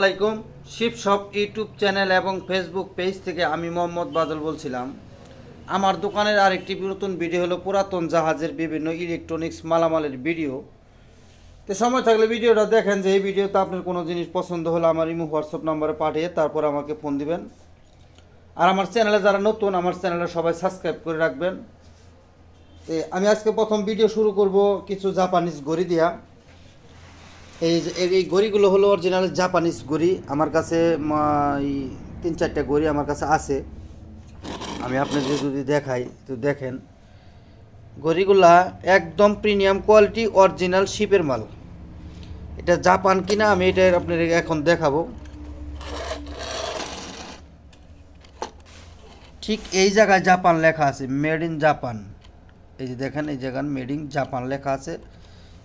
আসসালামাইকুম ship shop YouTube channel এবং Facebook page থেকে আমি মোহাম্মদ বাদল বলছিলাম। আমার দোকানের আরেকটি নতুন ভিডিও হলো পুরাতন জাহাজের বিভিন্ন ইলেকট্রনিক্স মালামালের ভিডিও। তো সময় থাকলে ভিডিওটা দেখেন যে এই ভিডিওতে আপনার কোনো জিনিস পছন্দ হলে আমার ইমো, হোয়াটসঅ্যাপ নাম্বারে পাঠিয়ে তারপর আমাকে ফোন দিবেন। আর আমার চ্যানেলে যারা নতুন, আমার চ্যানেলে সবাই সাবস্ক্রাইব করে রাখবেন। আমি আজকে প্রথম ভিডিও শুরু করব কিছু জাপানিজ গড়ি দিয়া এই এই- গড়িগুলো হলো অরিজিনাল জাপানিজ গড়ি। আমার কাছে তিন চারটা গড়ি আমার কাছে আছে। আমি আপনাদের যদি দেখাই, তো দেখেন। গড়িগুলা একদম প্রিমিয়াম কোয়ালিটি অরিজিনাল শিপের মাল। এটা জাপান কিনা আমি এটা আপনার এখন দেখাবো। ঠিক এই জায়গায় জাপান লেখা আছে মেড ইন জাপান এই যে দেখেন, এই জায়গায় মেড ইন জাপান লেখা আছে।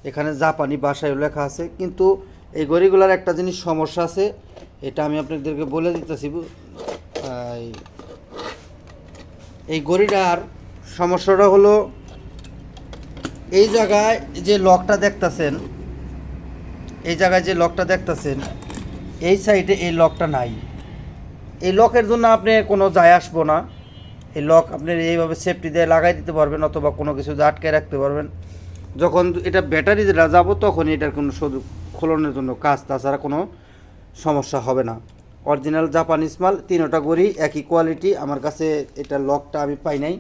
এখানে জাপানি ভাষায় লেখা আছে, কিন্তু এই ঘড়িগুলোর একটা জিনিস সমস্যা আছে, এটা আমি আপনাদেরকে বলে দিতেছি এই- ঘড়িটার সমস্যাটা হলো এই জায়গায় যে লকটা দেখতাছেন, এই জায়গায় যে লকটা দেখতাছেন, এই সাইডে এই লকটা নাই। এই লকের জন্য আপনি কোনো যায় আসব না। এই লক আপনি এইভাবে সেফটি দিয়ে লাগাই দিতে পারবেন অথবা কোনো কিছু আটকে রাখতে পারবেন। যখন এটা ব্যাটারি যেটা যাব তখন এটার কোনো খোলনের জন্য কাজ, তাছাড়া কোনো সমস্যা হবে না। অরিজিনাল জাপানিজ মাল, তিনোটা গড়ি, একই কোয়ালিটি আমার কাছে এটা লকটা আমি পাই নাই।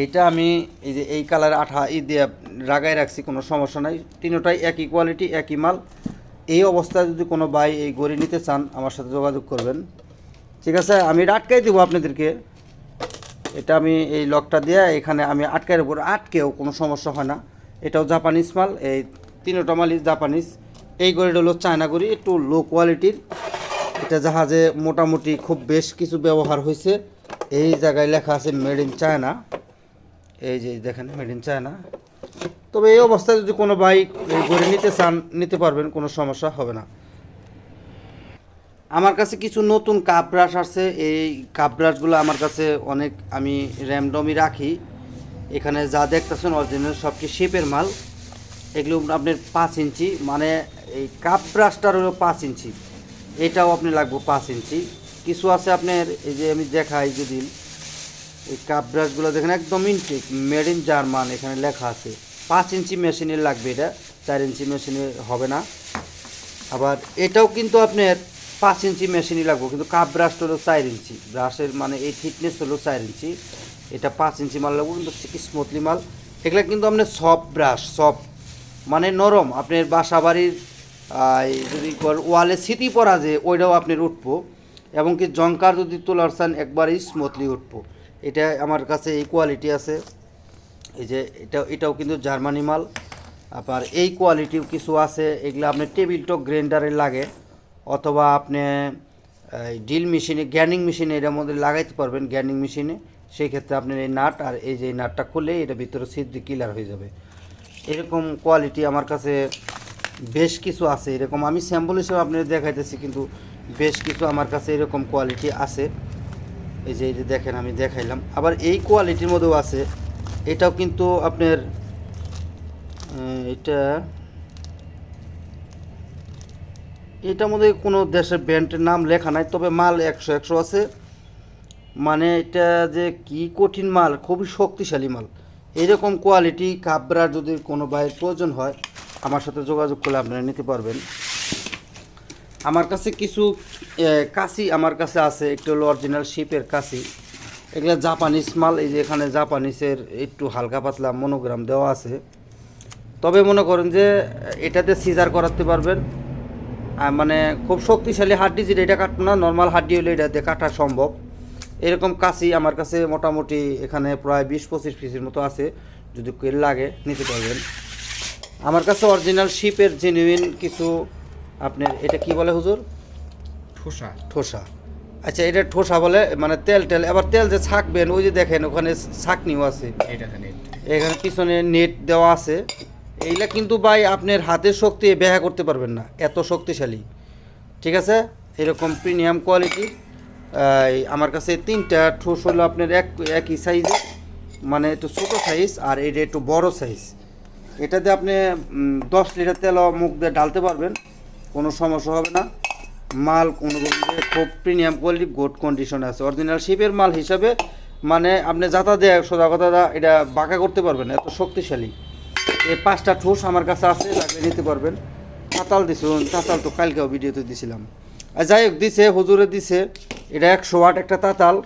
এইটা আমি এই যে এই কালার আঠা ই দিয়ে রাগাই রাখছি, কোনো সমস্যা নাই। তিনোটাই একই কোয়ালিটি একই মাল। এই অবস্থায় যদি কোনো ভাই এই গড়ি নিতে চান, আমার সাথে যোগাযোগ করবেন। ঠিক আছে, আমি আটকাই দেবো আপনাদেরকে। এটা আমি এই লকটা দিয়ে এখানে আমি আটকাই উপর আটকেও কোনো সমস্যা হয় না। এটাও জাপানিজ মাল, এই তিনোটা মালই জাপানিজ এই গড়িটা হলো চায়না গড়ি, একটু লো কোয়ালিটির এটা জাহাজে মোটামুটি খুব বেশ কিছু ব্যবহার হয়েছে। এই জায়গায় লেখা আছে মেড ইন চায়না এই যে দেখেন মেড ইন চায়না তবে এই অবস্থায় যদি কোনো বাইক এই গড়ি নিতে চান, নিতে পারবেন, কোনো সমস্যা হবে না। আমার কাছে কিছু নতুন কাপ ব্রাশ আছে এই কাপ ব্রাশগুলো আমার কাছে অনেক আমি র্যামডমই রাখি। এখানে যা দেখতেছেন অরিজিনাল সব কি শেপের মাল। এগুলো আপনার পাঁচ ইঞ্চি মানে এই কাপ ব্রাশটার হলো পাঁচ ইঞ্চি। এটাও আপনি লাগবে পাঁচ ইঞ্চি। কিছু আছে আপনার, এই যে আমি দেখাই যদি এই কাপ ব্রাশগুলো দেখেন একদম ইনটেক মেড ইন জার্মান এখানে লেখা আছে। পাঁচ ইঞ্চি মেশিনের লাগবে এটা, চার ইঞ্চি মেশিনে হবে না। আবার এটাও কিন্তু আপনার পাঁচ ইঞ্চি মেশিনই লাগবে, কিন্তু কাপ ব্রাশটা হলো চার ইঞ্চি। ব্রাশের মানে এই থিকনেস হলো চার ইঞ্চি। এটা পাঁচ ইঞ্চি মাল লাগবে, কিন্তু স্মুথলি মাল। এগুলো কিন্তু আপনার সফট ব্রাশ সফট মানে নরম। আপনার বাসা বাড়ির যদি ওয়ালে স্মৃতি পরা যে, ওইটাও আপনার উঠবো। এবং কি জঙ্কার যদি তোলার চান, একবারই স্মুথলি উঠবো। এটা আমার কাছে এই কোয়ালিটি আছে। এই যে এটা, এটাও কিন্তু জার্মানি মাল। আবার এই কোয়ালিটিও কিছু আছে, এগুলো আপনি টেবিল টক গ্রাইন্ডারে লাগে। অথবা আপনি ড্রিল মেশিনে গ্যানিং মেশিনে এটার মধ্যে লাগাইতে পারবেন গ্যানিং মেশিনে সেই ক্ষেত্রে আপনার এই নাট আর এই যে নাটটা খুলে এটা ভিতরে সিদ্ধি ক্লিয়ার হয়ে যাবে। এরকম কোয়ালিটি আমার কাছে বেশ কিছু আছে। এরকম আমি স্যাম্পল হিসেবে আপনাদের দেখাইতেছি, কিন্তু বেশ কিছু আমার কাছে এরকম কোয়ালিটি আছে। এই যে যে দেখেন, আমি দেখাইলাম। আবার এই কোয়ালিটির মধ্যেও আছে। এটাও কিন্তু আপনার এটা এটার মধ্যে কোনো দেশের ব্র্যান্ডের নাম লেখা নাই, তবে মাল একশো একশো আছে। মানে এটা যে কি কঠিন মাল, খুবই শক্তিশালী মাল। এরকম কোয়ালিটি কাবরার যদি কোনো বাইয়ের প্রয়োজন হয়, আমার সাথে যোগাযোগ করলে আপনারা নিতে পারবেন। আমার কাছে কিছু কাশি আমার কাছে আছে, একটু হলো অরিজিনাল শিপের কাশি। এগুলো জাপানিজ মাল, এই যে এখানে জাপানিজের একটু হালকা পাতলা মনোগ্রাম দেওয়া আছে। তবে মনে করেন যে এটাতে সিজার করাতে পারবেন। মানে খুব শক্তিশালী হাড্ডি যেটা এটা কাটবো না নর্মাল হাড্ডি হলে এটাতে কাটা সম্ভব। এরকম কাশি আমার কাছে মোটামুটি এখানে প্রায় বিশ পঁচিশ পিসের মতো আছে যদি কেউ লাগে নিতে পারবেন। আমার কাছে অরিজিনাল শিপের জেনুইন কিছু আপনার এটা কি বলে হুজুর? ঠোসা। ঠোসা। আচ্ছা এটা ঠোসা বলে মানে তেল টেল এবার তেল যে ছাকবেন ওই যে দেখেন ওখানে ছাকনিও আছে। এখানে পিছনে নেট দেওয়া আছে। এইগুলা কিন্তু ভাই আপনার হাতের শক্তি ব্যাখ্যা করতে পারবেন না। এত শক্তিশালী। ঠিক আছে? এরকম প্রিমিয়াম কোয়ালিটি আমার কাছে তিনটা ঠোস হলো আপনার এক, একই সাইজে মানে একটু ছোটো সাইজ আর এটা একটু বড় সাইজ এটাতে আপনি দশ লিটার তেল মুখ দিয়ে ঢালতে পারবেন। কোনো সমস্যা হবে না। মাল কোনো খুব প্রিমিয়াম কোয়ালিটি গুড কন্ডিশনে আছে। অরিজিনাল শিপের মাল হিসাবে মানে আপনি যাতা দেয়, সোজা কথা এটা বাঁকা করতে পারবেন। এত শক্তিশালী। এই পাঁচটা ঠোস আমার কাছে আছে, লাগলে নিতে পারবেন। তাতাল দিছে তাতাল তো কালকেও ভিডিওতে দিছিলাম। আর যাই হোক, দিছে, হুজুরে দিছে। এটা একশো ওয়াট একটা তাতাল।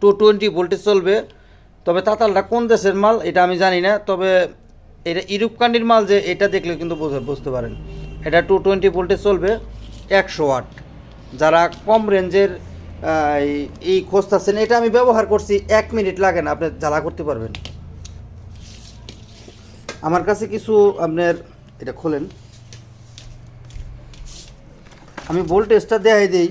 টু টোয়েন্টি ভোল্টেজ চলবে। তবে তাতালটা কোন দেশের মাল, এটা আমি জানি না। তবে এটা ইউরোপ মাল যে, এটা দেখলে কিন্তু বুঝে- বুঝতে পারেন। এটা টু টোয়েন্টি ভোল্টেজ চলবে একশো ওয়াট। যারা কম রেঞ্জের এই খোঁজতেছেন, এটা আমি ব্যবহার করছি এক মিনিট লাগে না, আপনি জ্বালা করতে পারবেন। আমার কাছে কিছু আপনার, এটা খোলেন। আমি ভোল্টেজটা দেখাই দিই।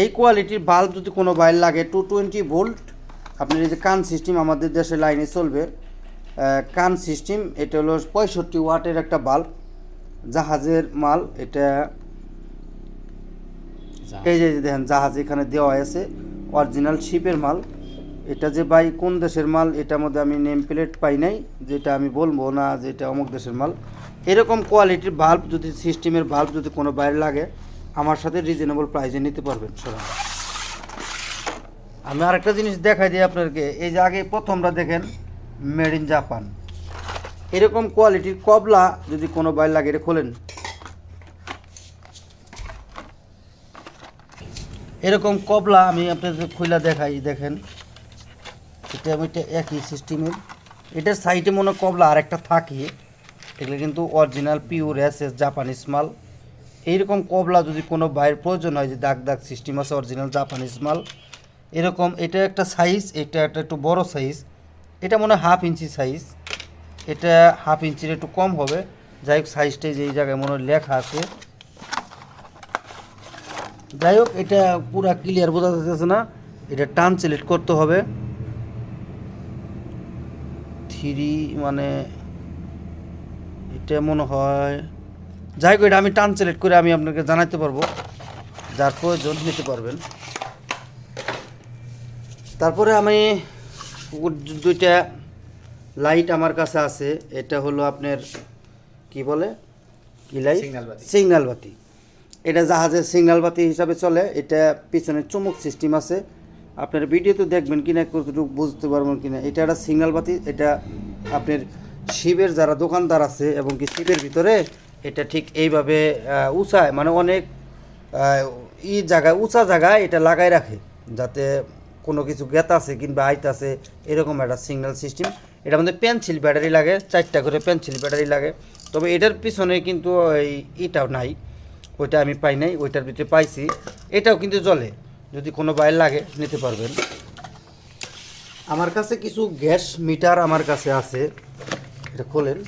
এই কোয়ালিটির বাল্ব যদি কোনো বাইর লাগে টু টোয়েন্টি ভোল্ট আপনার এই যে কান সিস্টেম আমাদের দেশে লাইনে চলবে। কান সিস্টেম এটা হলো পঁয়ষট্টি ওয়াটের একটা বাল্ব জাহাজের মাল, এটা এই যে দেখেন, জাহাজ এখানে দেওয়া আছে। অরিজিনাল শিপের মাল। এটা যে ভাই কোন দেশের মাল, এটার মধ্যে আমি নেম প্লেট পাই নাই, যেটা আমি বলব না যে এটা অমুক দেশের মাল। এরকম কোয়ালিটির বাল্ব যদি সিস্টেমের বাল্ব যদি কোনো বাইরে লাগে, আমার সাথে রিজনেবল প্রাইসে নিতে পারবেন সবাই আমি আরেকটা জিনিস দেখাই দিই আপনাদেরকে এই যে আগে প্রথমটা দেখেন মেড ইন জাপান এরকম কোয়ালিটির কবলা যদি কোনো বাইরে লাগে, এটা খোলেন। এরকম কবলা আমি আপনাদের খুলে দেখাই, দেখেন। এটা আমি একই সিস্টেমের। এটার সাইডে মনে কবলা আরেকটা থাকে। এগুলো কিন্তু original pure S S Japanese মাল। এইরকম কবলা যদি কোনো বাইরের প্রয়োজন হয়, যে দাগ দাগ সিস্টেম আছে অরিজিনাল জাপানিজ মাল, এরকম এটা একটা সাইজ এটা একটা একটু বড় সাইজ এটা মনে হাফ ইঞ্চি সাইজ এটা হাফ ইঞ্চির একটু কম হবে। যাই হোক সাইজটাই যে এই জায়গায় মনে লেখা আছে। যাই হোক এটা পুরা ক্লিয়ার বোঝা যাচ্ছে না। এটা টান সিলেক্ট করতে হবে। থ্রি মানে এটা মনে হয় যাই হোক এটা আমি টান সিলেক্ট করে আমি আপনাকে জানাতে পারব। যার প্রয়োজন নিতে পারবেন। তারপরে আমি দুইটা লাইট আমার কাছে আছে। এটা হলো আপনার কি বলে? কি লাইট Signal বাতি। সিগন্যাল বাতি। এটা জাহাজের সিগন্যাল বাতি হিসাবে চলে, এটা পিছনে চুমুক সিস্টেম আছে। আপনার ভিডিওতে দেখবেন কিনা, কতটুকু বুঝতে পারবেন কিনা। এটা একটা সিগন্যাল বাতি, এটা আপনার শিবের যারা দোকানদার আছে এবং কি শিবের ভিতরে, এটা ঠিক এইভাবে উঁচায় মানে অনেক ই জায়গায়, উঁচা জায়গায় এটা লাগাই রাখে, যাতে কোনো কিছু গেত আছে কিংবা আইত আছে, এরকম একটা সিগন্যাল সিস্টেম এটা মধ্যে পেন্সিল ব্যাটারি লাগে, চারটা করে পেন্সিল ব্যাটারি লাগে। তবে এটার পিছনে কিন্তু এই ইটাও নাই। ওইটা আমি পাই নাই, ওইটার ভিতরে পাইছি। এটাও কিন্তু জলে, যদি কোনো বাইর লাগে নিতে পারবেন। আমার কাছে কিছু গ্যাস মিটার আমার কাছে আছে। এটা খোলেন।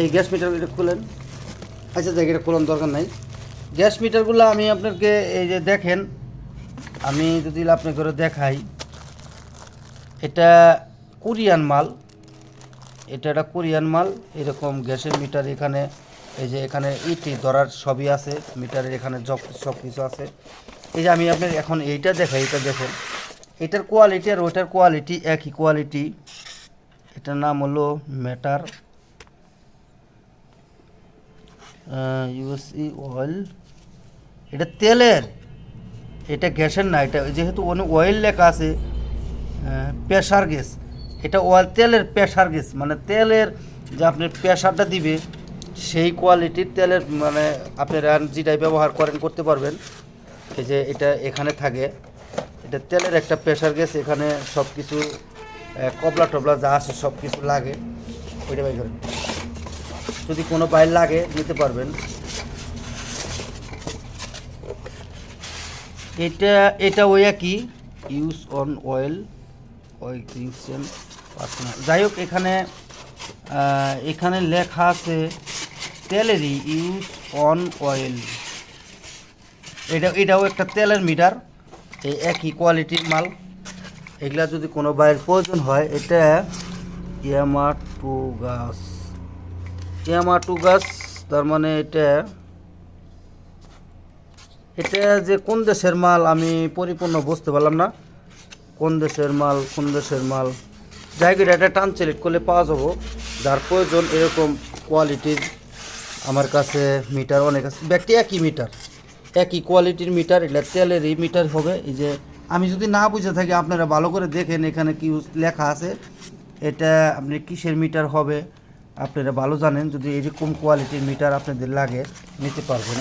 এই গ্যাস মিটারগুলো খুলেন। আচ্ছা দেখ, এটা খোলার দরকার নাই। গ্যাস মিটারগুলো আমি আপনাকে এই যে দেখেন, আমি যদি আপনাকে দেখাই, এটা কোরিয়ান মাল। এটা একটা কোরিয়ান মাল, এরকম গ্যাসের মিটার এখানে, এই যে এখানে ইটি ধরার সবই আছে, মিটারের এখানে সব কিছু আছে। এই যে আমি আপনার এখন এইটা দেখাই, এটা দেখেন। এটার কোয়ালিটি আর ওইটার কোয়ালিটি একই কোয়ালিটি এটার নাম হলো মেটার ইউএসই অয়েল এটা তেলের, এটা গ্যাসের না, এটা যেহেতু অনেক অয়েল লেখা আছে প্রেশার গ্যাস এটা অয়েল তেলের প্রেশার গ্যাস মানে তেলের যে আপনি প্রেশারটা দিবে, সেই কোয়ালিটির তেলের মানে আপনারা যেটাই ব্যবহার করেন করতে পারবেন। এই যে এটা এখানে থাকে, এটা তেলের একটা প্রেশার গ্যাস এখানে সব কিছু কবলা টবলা যা আছে সব কিছু লাগে। ওইটা বাই করেন। যদি কোনো বাইর লাগে, নিতে পারবেন। এটা এটা ওই একই ইউজ অন অয়েল অয়েল যাই হোক, এখানে এখানে লেখা আছে তেলেরই ইউজ অন অয়েল এটা, এটাও একটা তেলের মিটার, এই একই কোয়ালিটির মাল। এগুলা যদি কোনো বাইরের প্রয়োজন হয়, এটা ইয়ামা টু গাছ ইয়ামা টু গাছ তার মানে এটা এটা যে কোন দেশের মাল, আমি পরিপূর্ণ বুঝতে পারলাম না। কোন দেশের মাল, কোন দেশের মাল? জায়গাটা একটা টান সিলেক্ট করলে পাওয়া যাব। যার প্রয়োজন এরকম কোয়ালিটির আমার কাছে মিটার অনেক আছে। ব্যাগটি একই মিটার একই কোয়ালিটির মিটার এটা তেলেরই মিটার হবে। এই যে আমি যদি না বুঝে থাকি, আপনারা ভালো করে দেখেন এখানে কি লেখা আছে। এটা আপনি কিসের মিটার হবে, আপনারা ভালো জানেন। যদি এরকম কোয়ালিটির মিটার আপনাদের লাগে, নিতে পারবেন।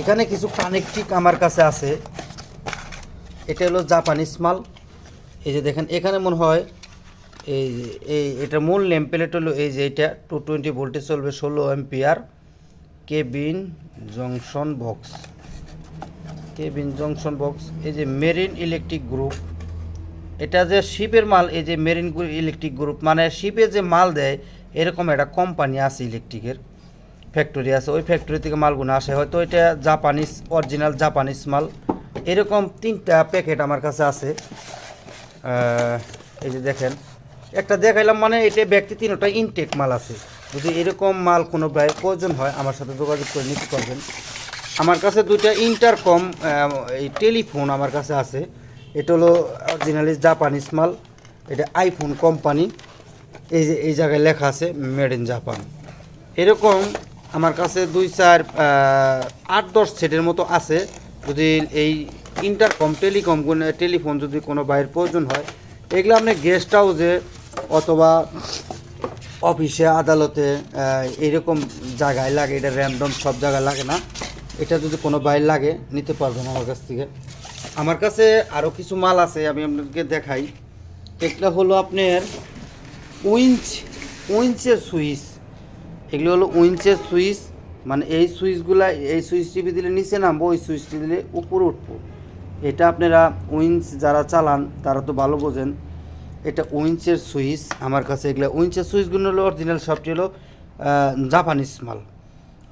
এখানে কিছু কানেকটিক আমার কাছে আছে। এটা হলো জাপানিজ মাল। এই যে দেখেন, এখানে মনে হয় এই এই এটা মূল নেম প্লেট হলো এই যে এটা টু টোয়েন্টি ভোল্টেজ চলবে ষোলো ampere cabin junction box cabin junction box এই যে মেরিন ইলেকট্রিক গ্রুপ এটা যে শিপের মাল, এই যে মেরিন ইলেকট্রিক গ্রুপ মানে শিপে যে মাল দেয়, এরকম একটা কোম্পানি আছে ইলেকট্রিকের ফ্যাক্টরি আছে, ওই ফ্যাক্টরি থেকে মালগুলো আসে। হয়তো এটা জাপানিজ অরিজিনাল জাপানিজ মাল। এরকম তিনটা প্যাকেট আমার কাছে আছে। এই যে দেখেন, একটা দেখাইলাম মানে এটা ব্যক্তি তিনটা ইনটেক মাল আছে। যদি এরকম মাল কোনো ব্যয় প্রয়োজন হয়, আমার সাথে যোগাযোগ করে নিতে পারবেন। আমার কাছে দুইটা ইন্টারকম এই টেলিফোন আমার কাছে আছে। এটা হলো অরিজিনালি জাপানিজ মাল, এটা আইফোন কোম্পানি এই যে এই জায়গায় লেখা আছে মেড ইন জাপান এরকম আমার কাছে দুই চার আট, দশ সেটের মতো আছে। যদি এই ইন্টারকম টেলিকম টেলিফোন যদি কোনো বাইরের প্রয়োজন হয় এগুলো আপনি গেস্ট হাউসে অথবা অফিসে আদালতে আহ, এইরকম জায়গায় লাগে এটা র্যান্ডম সব জায়গায় লাগে না। এটা যদি কোনো বাইর লাগে নিতে পারবেন আমার কাছ থেকে। আমার কাছে আরও কিছু মাল আছে আমি আপনাদেরকে দেখাই। এগুলো হলো আপনার উইঞ্চ উইঞ্চের সুইচ। এগুলো হলো উইঞ্চের সুইচ। মানে এই সুইচগুলা এই সুইচ টিপি দিলে নিচে নামবো ওই সুইচ দিলে উপরে উঠবো। এটা আপনারা উইন্স যারা চালান তারা তো ভালো বোঝেন। এটা উইন্সের সুইচ আমার কাছে এগুলো। উইন্সের সুইচগুলো হলো অরিজিনাল সবটি হলো আহ, জাপানিজ মাল।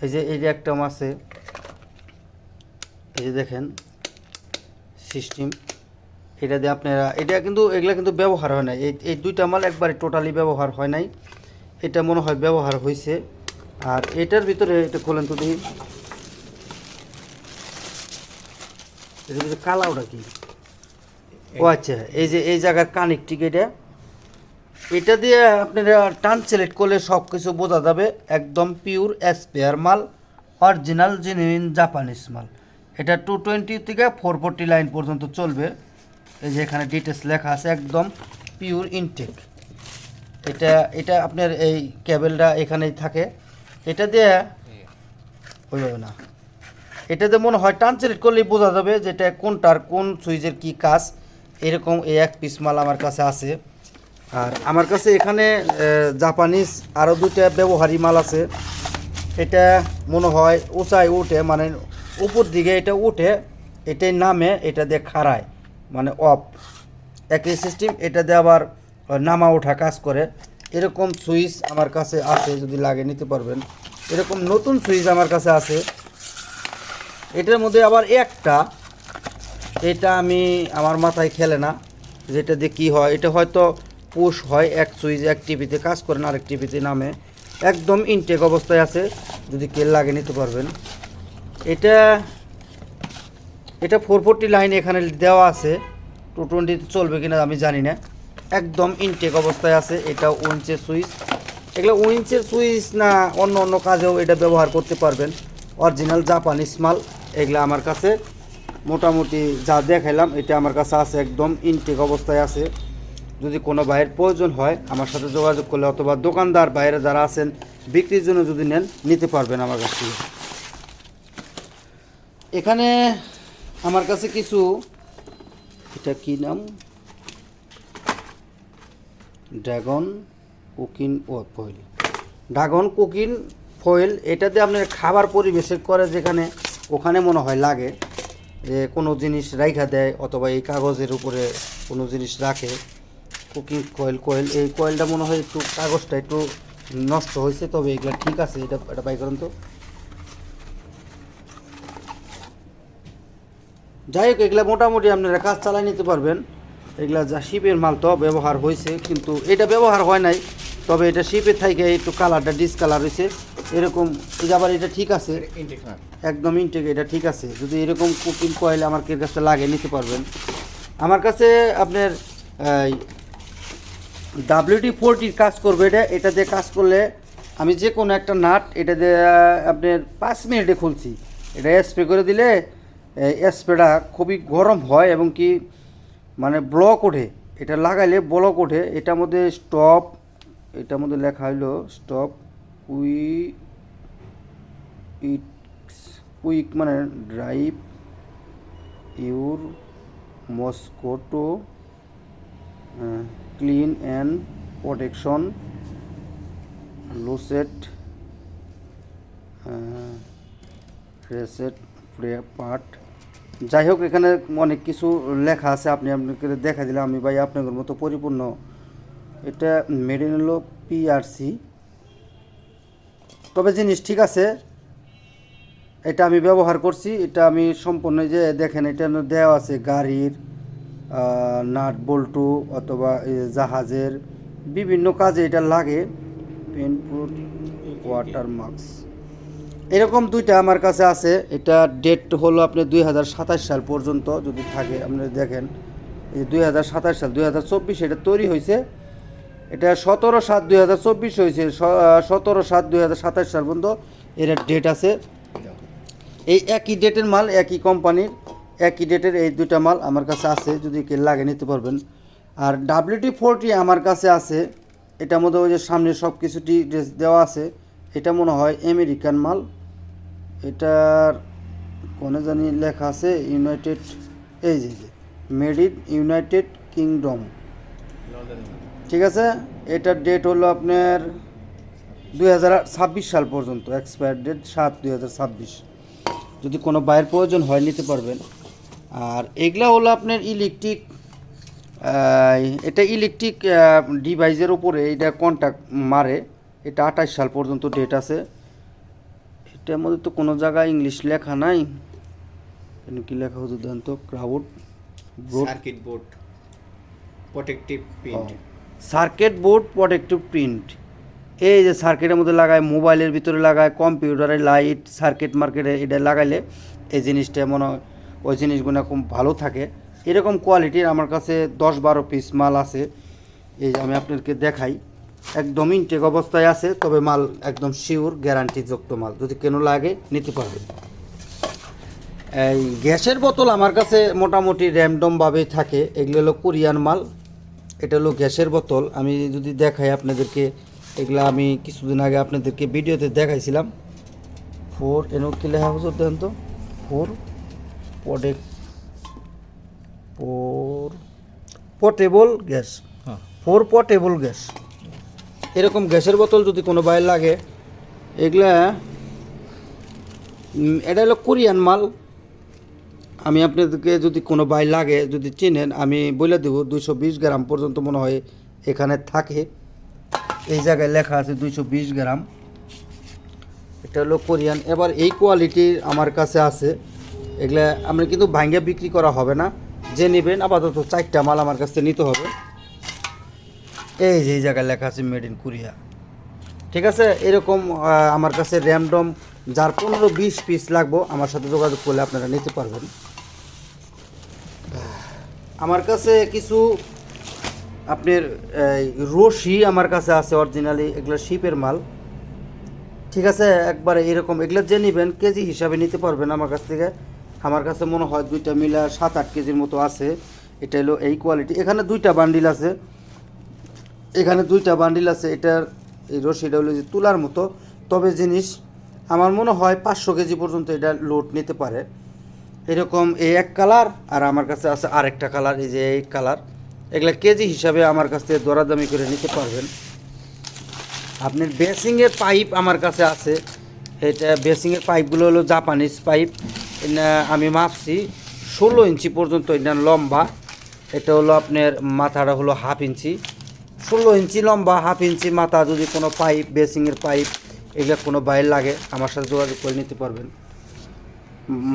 এই যে এই যে একটা আছে। এই যে দেখেন সিস্টেম এটা দিয়ে আপনারা এটা কিন্তু এগুলা কিন্তু ব্যবহার হয় নাই। এই এই দুইটা মাল একবারে টোটালি ব্যবহার হয় নাই। এটা মনে হয় ব্যবহার হয়েছে আর এটার ভিতরে এটা খোলেন তো দেখি। এটার ভিতরে কালা কি? ও আচ্ছা এই যে এই জায়গার কানেকটিক এটা? এটা দিয়ে আপনারা টান সিলেক্ট করলে সব কিছু বোঝা যাবে একদম পিওর স্পেয়ার মাল অরিজিনাল জেনুইন জাপানিজ মাল। এটা টু টোয়েন্টি থেকে ফোর ফোরটি লাইন পর্যন্ত চলবে। এই যে এখানে ডিটেলস লেখা আছে একদম পিওর ইনটেক এটা এটা আপনার এই কেবেলটা এখানেই থাকে। এটা দিয়ে ওইভাবে না। এটাতে মনে হয় ট্রান্সলেট করলেই বোঝা যাবে যেটা কোনটার, কোন সুইচের কি কাজ। এরকম এই এক পিস মাল আমার কাছে আছে। আর আমার কাছে এখানে জাপানিজ আরও দুইটা ব্যবহারী মাল আছে। এটা মনে হয় উঁচায় উঠে মানে উপর দিকে এটা উঠে, এটাই নামে, এটা দিয়ে খাড়ায় মানে অফ একই সিস্টেম এটা দিয়ে আবার নামা ওঠা কাজ করে। এরকম সুইচ আমার কাছে আছে, যদি লাগে নিতে পারবেন। এরকম নতুন সুইচ আমার কাছে আছে। এটার মধ্যে আবার একটা, এটা আমি আমার মাথায় খেলে না, যেটা দিয়ে কী হয়, এটা হয়তো পুশ হয়, এক সুইচ এক টিভিতে কাজ করেন, আরেক টিভিতে নামে, একদম ইনটেক অবস্থায় আছে, যদি কেল লাগে নিতে পারবেন। এটা এটা ফোর ফোরটি লাইন এখানে দেওয়া আছে টু টোয়েন্টিতে চলবে কিনা আমি জানি না, একদম ইনটেক অবস্থায় আছে, এটা উইঞ্চের সুইচ, এগুলো উইঞ্চের সুইচ না অন্য অন্য কাজেও এটা ব্যবহার করতে পারবেন, অরিজিনাল জাপানিজ মাল। এগুলো আমার কাছে মোটামুটি যা দেখাইলাম, এটা আমার কাছে আছে, একদম ইনটেক অবস্থায় আছে। যদি কোনো ভাইয়ের প্রয়োজন হয়, আমার সাথে যোগাযোগ করলে অথবা দোকানদার বাইরে যারা আছেন, বিক্রির জন্য যদি নেন, নিতে পারবেন আমার কাছ থেকে। এখানে আমার কাছে কিছু, এটা কি নাম? ড্রাগন কুকিন ও ফয়েল। ড্রাগন কুকিং ফয়েল, এটাতে আপনার খাবার পরিবেশন করে যেখানে ওখানে মনে হয় লাগে যে কোনো জিনিস রাইখা দেয় অথবা এই কাগজের উপরে কোনো জিনিস রাখে, কুকিং কয়েল কয়েল, এই কয়েলটা মনে হয় একটু কাগজটা একটু নষ্ট হয়েছে, তবে এগুলো ঠিক আছে, এটা এটা বাই করুন তো। যাই হোক, এগুলা মোটামুটি আপনারা কাজ চালাই নিতে পারবেন। এগুলা যা শিপের মাল তো ব্যবহার হয়েছে, কিন্তু এটা ব্যবহার হয় নাই, তবে এটা শিপের থেকে একটু কালারটা ডিসকালার হয়েছে। এরকম এই যে আবার এটা ঠিক আছে। একদম ইনটেক এটা ঠিক আছে। যদি এরকম কুকিং কয়েল আমার কাছে লাগে নিতে পারবেন। আমার কাছে আপনার ডাব্লিউটি ফোরটির কাজ করবে এটা। এটা দিয়ে কাজ করলে আমি যে কোনো একটা নাট এটা দিয়ে আপনার পাঁচ মিনিটে খুলছি। এটা স্প্রে করে দিলে স্প্রেটা খুবই গরম হয় এবং কি মানে ব্লক ওঠে। এটা লাগাইলে ব্লক ওঠে। এটার মধ্যে স্টপ এটার মধ্যে লেখা হলো স্টপ উই ইটস কুইক মানে drive, your mosquito clean and protection, লুসেট reset part. যাই হোক, এখানে অনেক কিছু লেখা আছে, আপনি আপনাকে দেখা দিলে আমি ভাই আপনাদের মতো পরিপূর্ণ। এটা মেডিন হলো পিআরসি। তবে জিনিস ঠিক আছে, এটা আমি ব্যবহার করছি, এটা আমি সম্পূর্ণ যে দেখেন, এটা দেওয়া আছে গাড়ির নাট বল্টু অথবা জাহাজের বিভিন্ন কাজে এটা লাগে। পেনপুট ওয়াটার মাস্ক। এরকম দুইটা আমার কাছে আছে, এটা ডেট হলো আপনি দুই হাজার সাতাশ সাল পর্যন্ত যদি থাকে, আপনি দেখেন, এই দুই হাজার সাতাশ সাল, দুই হাজার চব্বিশ এটা তৈরি হয়েছে। এটা সতেরো সাত দুই হাজার চব্বিশ হয়েছে সতেরো সাত দুই হাজার সাতাশ সাল পর্যন্ত এর ডেট আছে। এই একই ডেটের মাল, একই কোম্পানির একই ডেটের এই দুইটা মাল আমার কাছে আছে, যদি কে লাগে নিতে পারবেন। আর ডাব্লিউটি ফোরটি আমার কাছে আছে এটার মধ্যে ওই যে সামনে সব কিছুটি ড্রেস দেওয়া আছে, এটা মনে হয় আমেরিকান মাল। এটার কোনে জানি লেখা আছে ইউনাইটেড এই যে মেড ইন ইউনাইটেড কিংডম ঠিক আছে? এটার ডেট হলো আপনার দুই হাজার ছাব্বিশ সাল পর্যন্ত এক্সপায়ার ডেট সাত দুই হাজার ছাব্বিশ। যদি কোনো বাইয়ের প্রয়োজন হয় নিতে পারবেন। আর এগুলা হলো আপনার ইলেকট্রিক এটা ইলেকট্রিক ডিভাইসের উপরে এটা কন্ট্যাক্ট মারে। এটা আঠাশ সাল পর্যন্ত ডেট আছে। এটার মধ্যে তো কোনো জায়গায় ইংলিশ লেখা নাই। কি লেখা? হতো দেন তো crowd broad circuit board protective print circuit board, protective print. এই যে সার্কিটের মধ্যে লাগায়, মোবাইলের ভিতরে লাগায়, কম্পিউটারে লাইট, সার্কিট মার্কেটে এটা লাগাইলে এই জিনিসটা মনে হয়, ওই জিনিসগুলো খুব ভালো থাকে। এরকম কোয়ালিটির আমার কাছে দশ বারো পিস মাল আছে। এই আমি আপনাদেরকে দেখাই, একদম ইনটেক অবস্থায় আছে, তবে মাল একদম শিওর গ্যারান্টিযুক্ত মাল। যদি কেন লাগে, নিতে পারবেন। এই গ্যাসের বোতল আমার কাছে মোটামুটি র্যামডমভাবেই থাকে। এগুলো হলো কোরিয়ান মাল। এটা হলো গ্যাসের বোতল। আমি যদি দেখাই আপনাদেরকে এগুলা আমি কিছুদিন আগে আপনাদেরকে ভিডিওতে দেখাইছিলাম। ফোর এনো কি লেখা হুজুর দেন তো? ফোর পটেক ফোর পোর্টেবল গ্যাস। হ্যাঁ। Four portable gas. এরকম গ্যাসের বোতল যদি কোনো বাইরে লাগে এগুলা এটা হলো কোরিয়ান মাল। আমি আপনাদেরকে যদি কোনো বাই লাগে, যদি চেনেন, আমি বলে দেবো, দুইশো গ্রাম পর্যন্ত মনে হয় এখানে থাকে। এই জায়গায় লেখা আছে দুইশো বিশ গ্রাম। এটা হলো কোরিয়ান। এবার এই কোয়ালিটির আমার কাছে আছে। এগুলা আমরা কিন্তু ভাঙ্গে বিক্রি করা হবে না। যে নেবেন, আপাতত চারটা মাল আমার কাছ নিতে হবে। এই যে এই জায়গায় লেখা আছে মেড ইন কোরিয়া। ঠিক আছে? এরকম আমার কাছে র্যামডম যার পনেরো বিশ পিস লাগবো, আমার সাথে যোগাযোগ করলে আপনারা নিতে পারবেন। আমার কাছে কিছু আপনার রশি আমার কাছে আছে অরিজিনালি এগুলো শিপের মাল। ঠিক আছে, একবারে এরকম, এগুলো যে নেবেন কেজি হিসাবে নিতে পারবেন আমার কাছ থেকে। আমার কাছে মনে হয় দুইটা মিলা সাত আট কেজির মতো আছে। এটা হলো এই কোয়ালিটি এখানে দুইটা বান্ডিল আছে। এখানে দুইটা বান্ডিল আছে, এটার এই রশিটা হলো যে তুলার মতো। তবে জিনিস, আমার মনে হয় পাঁচশো কেজি পর্যন্ত এটা লোড নিতে পারে। এরকম এই এক কালার আর আমার কাছে আছে আরেকটা কালার, এই যে এই কালার। এগুলো কেজি হিসাবে আমার কাছ থেকে দরাদামি করে নিতে পারবেন। আপনার বেসিংয়ের পাইপ আমার কাছে আছে। এটা বেসিংয়ের পাইপগুলো হলো জাপানিজ পাইপ। আমি মাপছি ষোলো ইঞ্চি পর্যন্ত, এটা লম্বা। এটা হলো আপনার মাথাটা হলো হাফ ইঞ্চি। ষোলো ইঞ্চি লম্বা, হাফ ইঞ্চি মাথা যদি কোনো পাইপ, বেসিংয়ের পাইপ, এগুলো কোনো বাইর লাগে, আমার সাথে যোগাযোগ করে নিতে পারবেন।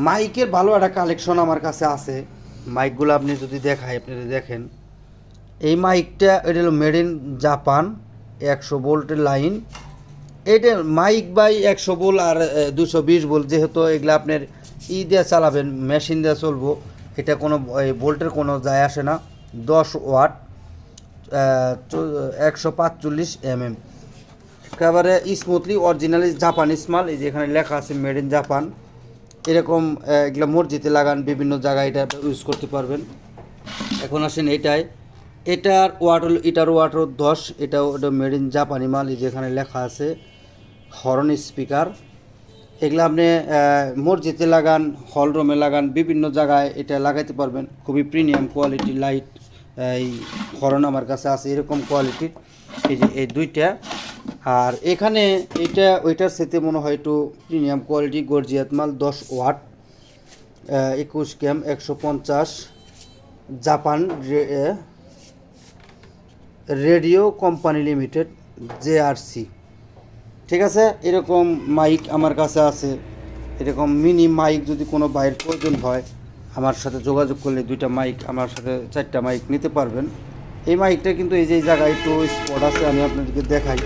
মাইকের ভালো একটা কালেকশন আমার কাছে আছে। মাইকগুলো আপনি যদি দেখায় আপনি দেখেন। এই মাইকটা, এটা হলো মেড ইন জাপান একশো ভোল্টের লাইন এটা মাইক বাই একশো বোল আর দুশো বিশ বোল যেহেতু এগুলো আপনার ই দিয়ে চালাবেন মেশিন দিয়ে চলবো, এটা কোনো বোল্টের কোনো যায় আসে না। দশ ওয়াট একশো পাঁচচল্লিশ এম এম একেবারে স্মুথলি অরিজিনালি জাপানিজ মাল, এই যে এখানে লেখা আছে মেড ইন জাপান এরকম এগুলো মসজিদে লাগান, বিভিন্ন জায়গায় এটা ইউজ করতে পারবেন। এখন আসেন এটাই। এটার ওয়াট হলো এটার ওয়াট হলো দশ, এটা মেড ইন জাপানি মাল, এই যে এখানে লেখা আছে হর্ন স্পিকার এগুলো আপনি মসজিদে লাগান হল রুমে লাগান, বিভিন্ন জায়গায় এটা লাগাইতে পারবেন। খুবই প্রিমিয়াম কোয়ালিটি লাইট এই হর্ন আমার কাছে আছে, এরকম কোয়ালিটির এই যে এই দুইটা। আর এখানে এটা, ওইটার সাথে মনে হয় একটু প্রিমিয়াম কোয়ালিটি গর্জিয়াত মাল, দশ ওয়াট একুশ ক্যাম, একশো পঞ্চাশ, Japan radio company limited JRC ঠিক আছে? এরকম মাইক আমার কাছে আছে। এরকম মিনি মাইক যদি কোনো বাইরের প্রয়োজন হয়, আমার সাথে যোগাযোগ করলে দুইটা মাইক আমার সাথে চারটা মাইক নিতে পারবেন। এই মাইকটা কিন্তু এই যে জায়গায় একটু স্পট আছে, আমি আপনাদেরকে দেখাই।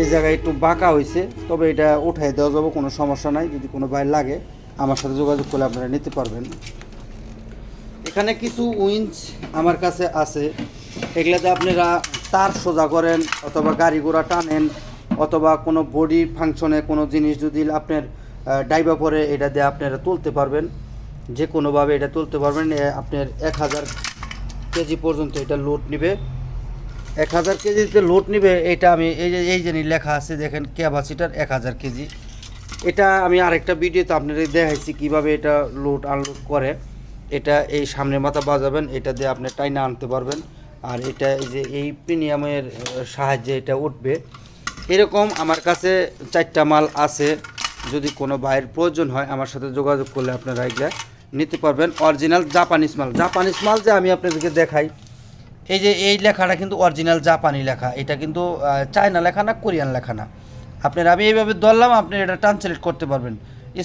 এই জায়গায় একটু বাঁকা হয়েছে তবে এটা উঠাই দেওয়া যাবে, কোনো সমস্যা নাই। যদি কোনো বাইর লাগে, আমার সাথে যোগাযোগ করলে আপনারা নিতে পারবেন। এখানে কিছু উইঞ্চ আমার কাছে আছে। এগুলাতে আপনারা তার সোজা করেন, অথবা গাড়ি ঘোড়া টানেন, অথবা কোনো বডি ফাংশনে কোনো জিনিস যদি আপনার ডাইবা পরে, এটা দিয়ে আপনারা তুলতে পারবেন। যে কোনোভাবে এটা তুলতে পারবেন আপনার এক হাজার কেজি পর্যন্ত এটা লোড নেবে। এক হাজার কেজিতে লোড নিবে, এটা আমি এই যে এই যে লেখা আছে, দেখেন, ক্যাপাসিটার এক হাজার কেজি। এটা আমি আরেকটা ভিডিওতে আপনাদের দেখাইছি কীভাবে এটা লোড আনলোড করে। এটা এই সামনে মাথা বাজাবেন, এটা দিয়ে আপনি টাইনা আনতে পারবেন। আর এটা এই যে এই প্রিমিয়ামের সাহায্যে এটা উঠবে। এরকম আমার কাছে চারটা মাল আছে। যদি কোনো ভাইয়ের প্রয়োজন হয়, আমার সাথে যোগাযোগ করলে আপনারা এগুলা নিতে পারবেন। অরিজিনাল জাপানিজ মাল। জাপানিজ মাল যে আমি আপনাদেরকে দেখাই এই যে এই লেখাটা কিন্তু অরিজিনাল জাপানি লেখা। এটা কিন্তু চায়না লেখা না কোরিয়ান লেখা না। আপনার, আমি এইভাবে ধরলাম, আপনি এটা ট্রান্সলেট করতে পারবেন।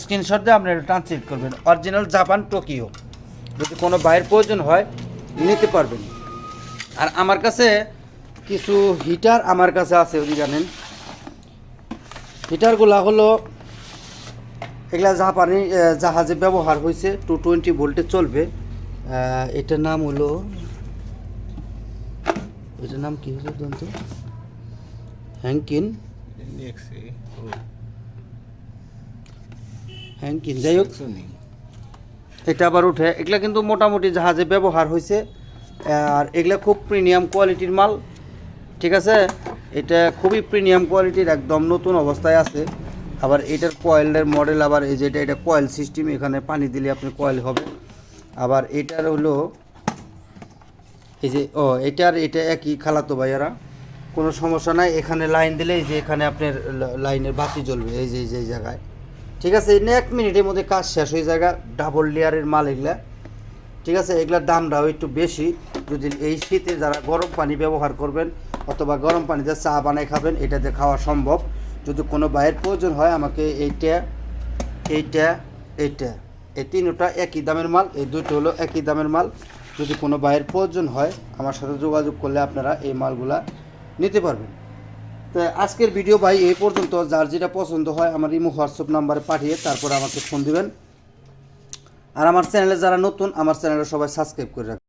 স্ক্রিনশট দিয়ে আপনি এটা ট্রান্সলেট করবেন। অরিজিনাল জাপান টোকিও যদি কোনো বাইরের প্রয়োজন হয়, নিতে পারবেন। আর আমার কাছে কিছু হিটার আমার কাছে আছে, যদি জানেন। হিটারগুলা হলো, এগুলা জাপানি জাহাজে ব্যবহার হয়েছে টু টোয়েন্টি ভোল্টে চলবে। এটার নাম হলো এটার নাম কি হয়েছে দন্ত? হ্যাঙ্কিন? হ্যাঙ্কিন যাই হোক। এটা আবার উঠে এগুলা কিন্তু মোটামুটি জাহাজে ব্যবহার হয়েছে আর এগুলা খুব প্রিমিয়াম কোয়ালিটির মাল ঠিক আছে? এটা খুবই প্রিমিয়াম কোয়ালিটির একদম নতুন অবস্থায় আছে। আবার এটার কয়েলের মডেল আবার এই যে এটা এটা কয়েল সিস্টেম এখানে পানি দিলে আপনি কয়েল হবে। আবার এটার হলো এই যে, ও, এটা আর এটা একই খালাতো ভাইয়ারা। কোনো সমস্যা নাই, এখানে লাইন দিলে এই যে এখানে আপনার লাইনের বাতি জ্বলবে, এই যে, এই জায়গায়। ঠিক আছে এক মিনিটের মধ্যে কাজ শেষ হয়ে জায়গা ডাবল লেয়ারের মাল এগুলা। ঠিক আছে, এগুলার দামটাও একটু বেশি। যদি এই শীতে যারা গরম পানি ব্যবহার করবেন, অথবা গরম পানিতে চা বানায় খাবেন, এটাতে খাওয়া সম্ভব। যদি কোনো বাইরের প্রয়োজন হয়, আমাকে এইটা এইটা এইটা, এই তিনটা একই দামের মাল, এই দুটো হলো একই দামের মাল। যদি কোনো বাইরের প্রয়োজন হয়, আমার সাথে যোগাযোগ করলে আপনারা এই মালগুলা নিতে পারবেন। তো আজকের ভিডিও ভাই এই পর্যন্ত। যার যেটা পছন্দ হয়, আমার ইমো, হোয়াটসঅ্যাপ নাম্বারে পাঠিয়ে তারপরে আমাকে ফোন দিবেন। আর আমার চ্যানেলে যারা নতুন, আমার চ্যানেলে সবাই সাবস্ক্রাইব করে রাখবেন।